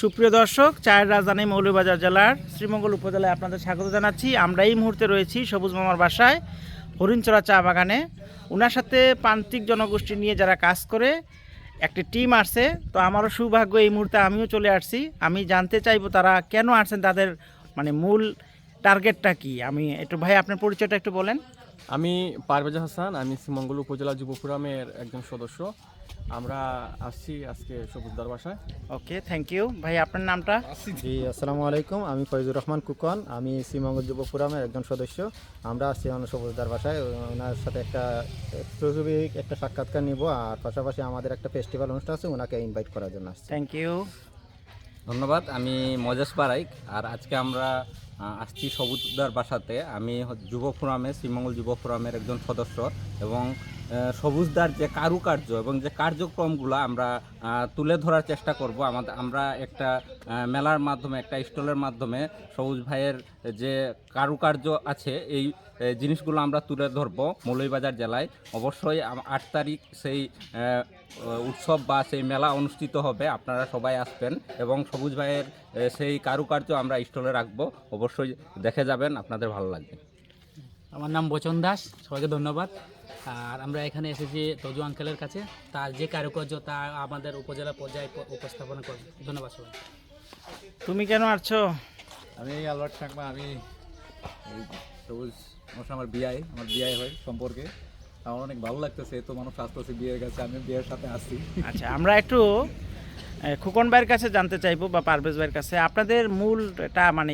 সুপ্রিয় দর্শক, চায়ের রাজধানী মৌলভীবাজার জেলার শ্রীমঙ্গল উপজেলায় আপনাদের স্বাগত জানাচ্ছি। আমরা এই মুহূর্তে রয়েছি সবুজ মামার বাসায়, হরিণচড়া চা বাগানে। ওনার সাথে প্রান্তিক জনগোষ্ঠী নিয়ে যারা কাজ করে, একটি টিম আসছে। তো আমারও সৌভাগ্য এই মুহূর্তে আমিও চলে আসছি। আমি জানতে চাইব তারা কেন আসছেন, তাদের মানে মূল টার্গেটটা কি? আমি একটু ভাই, আপনার পরিচয়টা একটু বলেন। আমি পারভেজ হাসান আমি শ্রীমঙ্গল উপজেলা যুব ফোরামের একজন সদস্য। আমরা আসছি আজকে সবুজদার বাসায়। ওকে থ্যাংক ইউ ভাই আপনার নামটা? জি আসসালামু আলাইকুম। আমি ফয়জুর রহমান কুকন আমি শ্রীমঙ্গল যুব ফোরামের একজন সদস্য। আমরা আসছি অন্য সবুজদার বাসায়। ওনার সাথে একটা এক্সক্লুসিভ একটা সাক্ষাৎকার নিব আর পাশাপাশি আমাদের একটা ফেস্টিভ্যাল অনুষ্ঠান আছে ওনাকে ইনভাইট করার জন্য আসছি। থ্যাংক ইউ ধন্যবাদ, আমি মজেশ পারাইক, আর আজকে আমরা আসছি সবুজদার বাসাতে। আমি যুব ফোরামে, শ্রীমঙ্গল যুব ফোরামের একজন সদস্য এবং সবুজদার যে কারুকার্য এবং যে কার্যক্রমগুলো আমরা তুলে ধরার চেষ্টা করব আমাদের আমরা একটা মেলার মাধ্যমে, একটা স্টলের মাধ্যমে সবুজ ভাইয়ের যে কারুকার্য আছে, এই জিনিসগুলো আমরা তুলে ধরবো মৌলভীবাজার জেলায়। অবশ্যই আট তারিখ সেই উৎসব বা সেই মেলা অনুষ্ঠিত হবে, আপনারা সবাই আসবেন এবং সবুজ ভাইয়ের সেই কারুকার্য আমরা স্টলে রাখব। অবশ্যই দেখে যাবেন, আপনাদের ভালো লাগবে। আমার নাম বচন দাস সবাইকে ধন্যবাদ। আর আমরা এখানে এসেছি তজু আঙ্কেলের কাছে। তার যে কারুকার্য তা আমাদের উপজেলা পর্যায়ে উপস্থাপন করব ধন্যবাদ সবাই। তুমি কেন আসছো? আমি আলবার্ট থাকবা আমি এই সবুজ আমার আমার বিয়াই আমার বিয়াই হয় সম্পর্কে। আমার অনেক ভালো লাগতেছে তো মানুষ আসতেছে বিয়ের কাছে আমি বিয়ের সাথে আসছি। আচ্ছা আমরা একটু খুকন খোকন ভাইয়ের কাছে জানতে চাইব বা পারভেজ ভাইয়ের কাছে আপনাদের মূল এটা মানে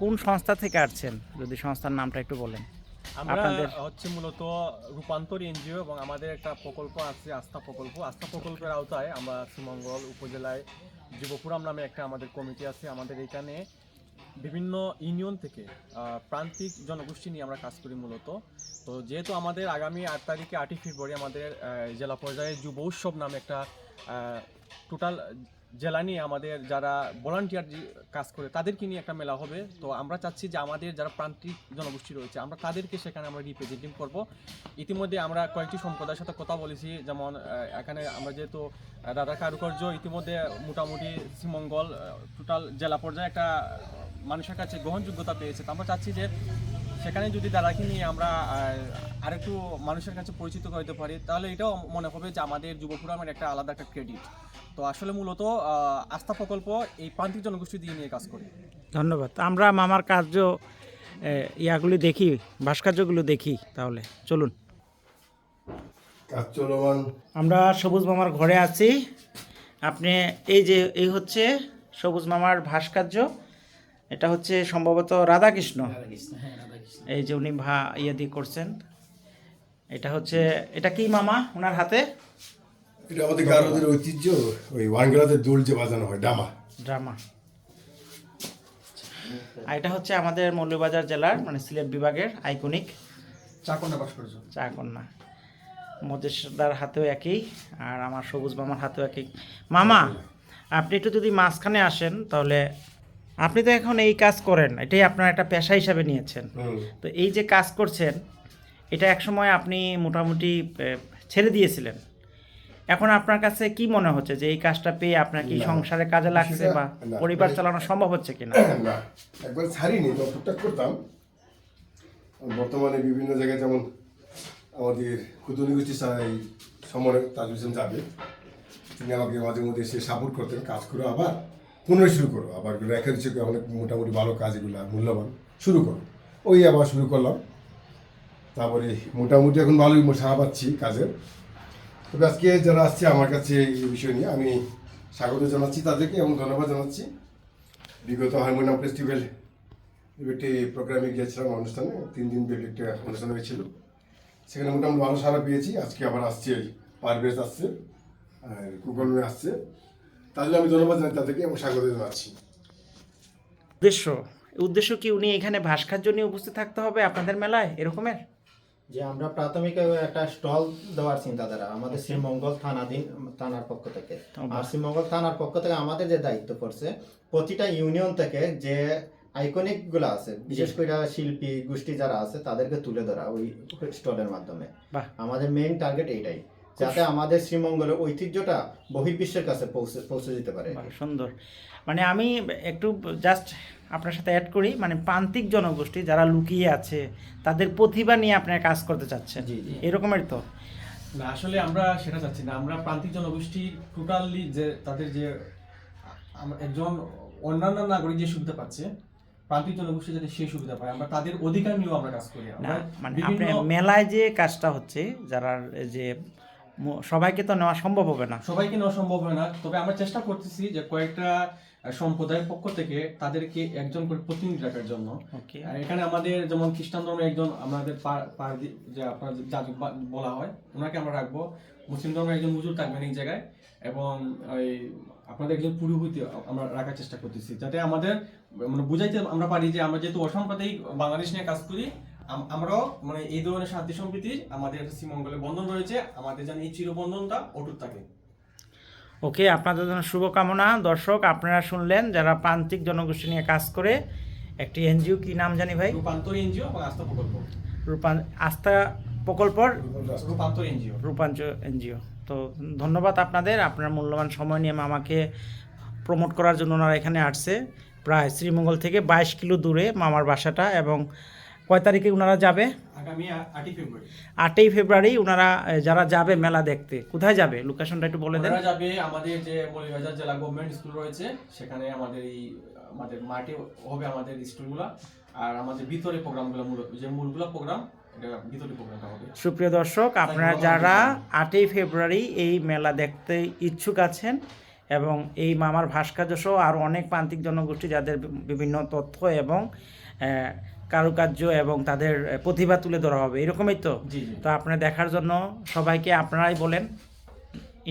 কোন সংস্থা থেকে আসছেন? যদি সংস্থার নামটা একটু বলেন। আমরা হচ্ছে মূলত রূপান্তর এনজিও এবং আমাদের একটা প্রকল্প আছে আস্থা প্রকল্প। আস্থা প্রকল্পের আওতায় আমরা শ্রীমঙ্গল উপজেলায় যুব ফোরাম নামে একটা আমাদের কমিটি আছে। আমাদের এখানে বিভিন্ন ইউনিয়ন থেকে প্রান্তিক জনগোষ্ঠী নিয়ে আমরা কাজ করি মূলত। তো যেহেতু আমাদের আগামী আট তারিখে আটই ফেব্রুয়ারি আমাদের জেলা পর্যায়ে যুব উৎসব নামে একটা টোটাল জেলা নিয়ে আমাদের যারা ভলান্টিয়ার কাজ করে, তাদেরকে নিয়ে একটা মেলা হবে। তো আমরা চাচ্ছি যে আমাদের যারা প্রান্তিক জনগোষ্ঠী রয়েছে, আমরা তাদেরকে সেখানে আমরা রিপ্রেজেন্টিং করব। ইতিমধ্যে আমরা কয়েকটি সম্প্রদায়ের সাথে কথা বলেছি, যেমন এখানে আমরা যেহেতু দাদা কারুকার্য, ইতিমধ্যে মোটামুটি শ্রীমঙ্গল টোটাল জেলা পর্যায়ে একটা মানুষের কাছে গ্রহণযোগ্যতা পেয়েছে। তো আমরা চাচ্ছি যে সেখানে যদি দাদাকে নিয়ে আমরা আরেকটু মানুষের কাছে পরিচিত করতে পারি তাহলে এটাও মনে হবে যে আমাদের যুব ফোরামের একটা আলাদা একটা ক্রেডিট তো আসলে মূলত আস্থা প্রকল্প এই প্রান্তিক জনগোষ্ঠী দিয়ে নিয়ে কাজ করি। ধন্যবাদ। আমরা মামার কার্য ইয়াগুলি দেখি ভাস্কর্যগুলো দেখি তাহলে। চলুন। আমরা সবুজ মামার ঘরে আছি। আপনি এই যে এই হচ্ছে সবুজ মামার ভাস্কর্য। এটা হচ্ছে সম্ভবত রাধাকৃষ্ণ। এই যে উনি ভা ইয়ে দিয়ে করছেন। এটা হচ্ছে এটা কি মামা ওনার হাতে? এটা আমাদের গারদের ঐতিহ্য ওই ওয়ানগেলাতে দোল যে বাজানো হয় ডামা ড্রামা। আর এটা হচ্ছে আমাদের মৌলভীবাজার জেলার মানে সিলেট বিভাগের আইকনিক। চাকন্যা ভাস্কর্য চাকন্যা মজেশদার হাতেও একই আর আমার সবুজ মামার হাতেও একই। মামা আপনি একটু যদি মাঝখানে আসেন তাহলে আপনি তো এখন এই কাজ করেন এটাই আপনার একটা পেশা হিসাবে নিয়েছেন। তো এই যে কাজ করছেন এটা একসময় আপনি মোটামুটি ছেড়ে দিয়েছিলেন। এখন আপনার কাছে কি মনে হচ্ছে যে এই কাজটা পেয়ে আপনার কি সংসারে কাজে লাগছে বা পরিবার মানে- চালানো সম্ভব হচ্ছে কিনা? না একবার ছাড়িনি টুকটাক করতাম বর্তমানে বিভিন্ন জায়গায় যেমন আমাদের ক্ষুদ্র গোষ্ঠী সমরে তাজুল যাবে তিনি আমাকে মাঝে মধ্যে এসে সাপোর্ট করতেন কাজ করো আবার পুনরায় শুরু করো। আবার রেখে দিচ্ছে অনেক মোটামুটি ভালো কাজ এগুলো মূল্যবান। শুরু করো। ওই আবার শুরু করলাম। তারপরে মোটামুটি এখন ভালোই সাড়া পাচ্ছি কাজের। তবে আজকে যারা আসছে আমার কাছে এই বিষয় নিয়ে আমি স্বাগত জানাচ্ছি তাদেরকে এবং ধন্যবাদ জানাচ্ছি। বিগত হারমোনিয়াম ফেস্টিভ্যাল একটি প্রোগ্রামে গিয়েছিলাম অনুষ্ঠানে। তিন দিন ব্যাপী একটা অনুষ্ঠান হয়েছিল। সেখানে মোটামুটি ভালো সারা পেয়েছি। আজকে আবার আসছে, পারভেজ আসছে, আর গুগল আসছে। তাহলে আমি ধন্যবাদ জানাই তাদেরকে এবং স্বাগত জানাচ্ছি। উদ্দেশ্য উদ্দেশ্য কি উনি এখানে ভাস্কর্য নিয়ে উপস্থিত থাকতে হবে আপনাদের মেলায় এরকমের? যে আমরা প্রাথমিক একটা স্টল দেওয়ার চিন্তাধারা আমাদের শ্রীমঙ্গল থানাধীন থানার পক্ষ থেকে। আর শ্রীমঙ্গল থানার পক্ষ থেকে আমাদের যে দায়িত্ব করছে প্রতিটা ইউনিয়ন থেকে যে আইকনিকগুলো আছে বিশেষ করে শিল্পী গোষ্ঠী যারা আছে তাদেরকে তুলে ধরা ওই স্টলের মাধ্যমে। বাহ। আমাদের মেইন টার্গেট এইটাই। যাতে আমাদের শ্রীমঙ্গলের ঐতিহ্যটা বহির্বিশ্বের কাছে পৌঁছে পৌঁছে দিতে পারে। সুন্দর। মানে আমি একটু জাস্ট আপনার সাথে অ্যাড করি মানে প্রান্তিক জনগোষ্ঠী যারা লুকিয়ে আছে তাদের প্রতিভা নিয়ে আপনার কাজ করতে চাচ্ছেন। এরকমের তো? না আসলে আমরা সেটা চাচ্ছি না। আমরা প্রান্তিক জনগোষ্ঠীর টোটালি যে তাদের যে একজন অন্যান্য নাগরিক যে সুবিধা পাচ্ছে প্রান্তিক জনগোষ্ঠী যাতে সেই সুবিধা পায় আমরা তাদের অধিকার নিয়েও আমরা কাজ করি। না মানে মেলায় যে কাজটা হচ্ছে যারা যে সবাইকে তো নেওয়া সম্ভব হবে না। সবাইকে নেওয়া সম্ভব হবে না। তবে আমরা চেষ্টা করতেছি যে কয়েকটা সম্প্রদায়ের পক্ষ থেকে তাদেরকে একজন করে প্রতিনিধি রাখার জন্য। আর এখানে আমাদের যেমন খ্রিস্টান ধর্মের একজন আমাদের যে আপনার যাজক বলা হয় ওনাকে আমরা রাখব। মুসলিম ধর্মের একজন মুজুর থাকবেন এই জায়গায় এবং ওই আপনাদের একজন পুরোহিত আমরা রাখার চেষ্টা করতেছি। যাতে আমাদের মানে বুঝাইতে আমরা পারি যে আমরা যেহেতু অসাম্প্রদায়িক বাংলাদেশ নিয়ে কাজ করি আমরাও মানে এই ধরনের শান্তি সম্প্রীতি আমাদের শ্রীমঙ্গলে বন্ধন রয়েছে। আমাদের যেন এই চিরবন্ধনটা অটুট থাকে। ওকে আপনাদের জন্য শুভকামনা। দর্শক আপনারা শুনলেন যারা প্রান্তিক জনগোষ্ঠী নিয়ে কাজ করে একটি এনজিও কি নাম জানি ভাই? রূপান্তর এনজিও এবং আস্থা প্রকল্প। রূপান আস্থা প্রকল্পর? রূপান্তর এনজিও। রূপাঞ্চ এনজিও। তো ধন্যবাদ আপনাদের। আপনার মূল্যবান সময় নিয়ে আমাকে প্রমোট করার জন্য ওনারা এখানে আসছে। প্রায় শ্রীমঙ্গল থেকে বাইশ কিলো দূরে মামার বাসাটা এবং কয় তারিখে ওনারা যাবে? আটই ফেব্রুয়ারি। ওনারা যারা যাবে মেলা দেখতে কোথায় যাবে? লোকেশনটা একটু বলে দেন। যাবে আমাদের যে মৌলভীবাজার জেলা গভর্নমেন্ট স্কুল রয়েছে সেখানে আমাদের এই আমাদের মাঠে হবে আমাদের স্কুলগুলো আর আমাদের ভিতরে প্রোগ্রামগুলো মূল যে মূলগুলো প্রোগ্রাম সুপ্রিয় দর্শক আপনারা যারা আটই ফেব্রুয়ারি এই মেলা দেখতে ইচ্ছুক আছেন এবং এই মামার ভাস্কর্য সহ আরও অনেক প্রান্তিক জনগোষ্ঠী যাদের বিভিন্ন তথ্য এবং কারুকার্য এবং তাদের প্রতিভা তুলে ধরা হবে। এরকমই তো? তো আপনারা দেখার জন্য সবাইকে আপনারাই বলেন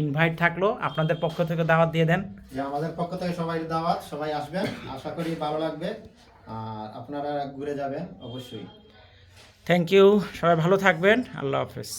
ইনভাইট থাকল আপনাদের পক্ষ থেকে দাওয়াত দিয়ে দেন। যে আমাদের পক্ষ থেকে সবাই দাওয়াত সবাই আসবেন আশা করি ভালো লাগবে আর আপনারা ঘুরে যাবেন অবশ্যই। থ্যাংক ইউ সবাই ভালো থাকবেন আল্লাহ হাফেজ।